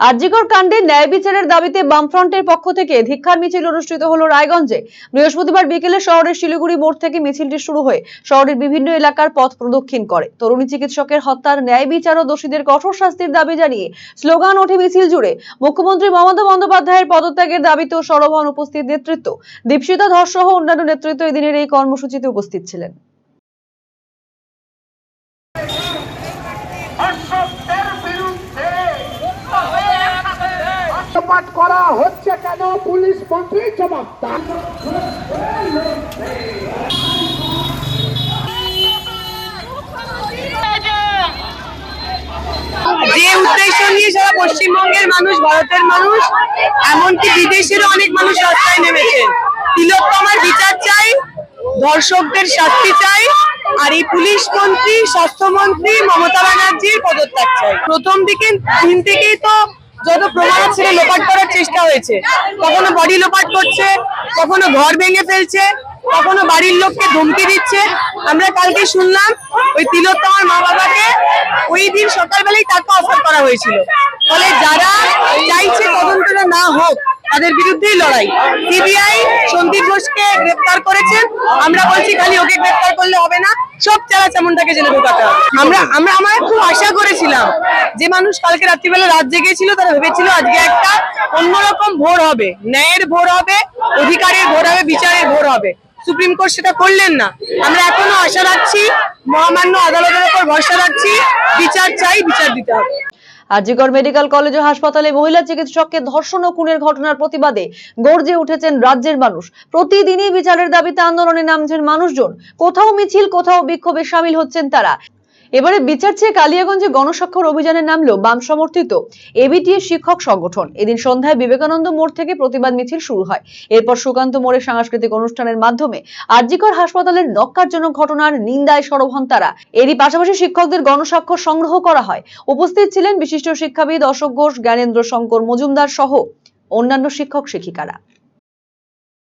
আরজিকর কাণ্ডে ন্যায় বিচারের দাবিতে বামফ্রন্টের পক্ষ থেকে ধিক্ষার মিছিল অনুষ্ঠিত হলো রায়গঞ্জে। বৃহস্পতিবার বিকেলে শহরের শিলিগুড়ি মোড় থেকে মিছিলটি শুরু হয়ে শহরের বিভিন্ন এলাকার পথ প্রদক্ষিণ করে। তরুণী চিকিৎসকের হত্যার ন্যায় বিচার ও দোষীদের কঠোর শাস্তির দাবি জানিয়ে স্লোগান ওঠে মিছিল জুড়ে। মুখ্যমন্ত্রী মমতা বন্দ্যোপাধ্যায়ের পদত্যাগের দাবিতেও সরব হন উপস্থিত নেতৃত্ব। দীপশিতা ধর সহ অন্যান্য নেতৃত্ব এদিনের এই কর্মসূচিতে উপস্থিত ছিলেন ধর্ষকদের বিরুদ্ধে পাঠ করা হচ্ছে কেন? পুলিশ মন্ত্রী জবাব যে উদ্দেশ্য নিয়ে সারা পশ্চিমবঙ্গের মানুষ, ভারতের মানুষ, এমনকি বিদেশেরও অনেক মানুষ রাস্তায় নেমেছে। তিলোত্তমার বিচার চাই ধর্ষকদের শাস্তি চাই, আর এই পুলিশ মন্ত্রী স্বাস্থ্যমন্ত্রী মমতা ব্যানার্জির পদত্যাগ চাই। প্রথম দিকে দিন থেকেই তো যত প্রমাণ ছিল হয়েছে। কখনো বডি লোপাট করছে, কখনো ঘর ভেঙে ফেলছে, কখনো বাড়ির লোককে ধমকি দিচ্ছে। আমরা কালকে শুনলাম ওই তিলোত্তমার মা বাবাকে ওই দিন সকালবেলায় তাকে অফার করা হয়েছিল। ফলে যারা চাইছে তদন্তটা না হোক, তাদের বিরুদ্ধেই লড়াই। সিবিআই সন্দীপ ঘোষকে গ্রেফতার করেছেন আমরা বলছি, খালি ওকে গ্রেফতার করলে হবে না। সব চালা চামুন্ডাকে জেলে ঢোকাতে হবে। আমরা আমরা আমরা খুব আশা করেছিলাম যে মানুষ কালকে রাত্রিবেলা রাত জেগেছিল, তারা ভেবেছিল আজকে একটা অন্যরকম ভোর হবে। ন্যায়ের ভোর হবে, অধিকারের ভোর হবে, বিচারের ভোর হবে। সুপ্রিম কোর্ট সেটা করলেন না। আমরা এখনও আশা রাখছি, মহামান্য আদালতের উপর ভরসা রাখছি, বিচার চাই, বিচার দিতে হবে। আরজিকর মেডিকেল কলেজ ও হাসপাতালে মহিলা চিকিৎসককে ধর্ষণ ও খুনের ঘটনার প্রতিবাদে গর্জে উঠেছেন রাজ্যের মানুষ। প্রতিদিনই বিচারের দাবিতে আন্দোলনে নামছেন মানুষজন। কোথাও মিছিল, কোথাও বিক্ষোভে সামিল হচ্ছেন তারা। এবারে বিচার চেয়ে কালিয়াগঞ্জে গণস্বাক্ষর অভিযানে নামলো বাম সমর্থিত এবিটিএ শিক্ষক সংগঠন। এদিন সন্ধ্যায় বিবেকানন্দ মোড় থেকে প্রতিবাদ মিছিল শুরু হয়। এরপর সুকান্ত মোড়ে সাংস্কৃতিক অনুষ্ঠানের মাধ্যমে আরজিকর হাসপাতালের নক্কারজনক ঘটনার নিন্দায় সরব হন তারা। এরই পাশাপাশি শিক্ষকদের গণস্বাক্ষর সংগ্রহ করা হয়। উপস্থিত ছিলেন বিশিষ্ট শিক্ষাবিদ অশোক ঘোষ, জ্ঞানেন্দ্র শঙ্কর মজুমদার সহ অন্যান্য শিক্ষক শিক্ষিকারা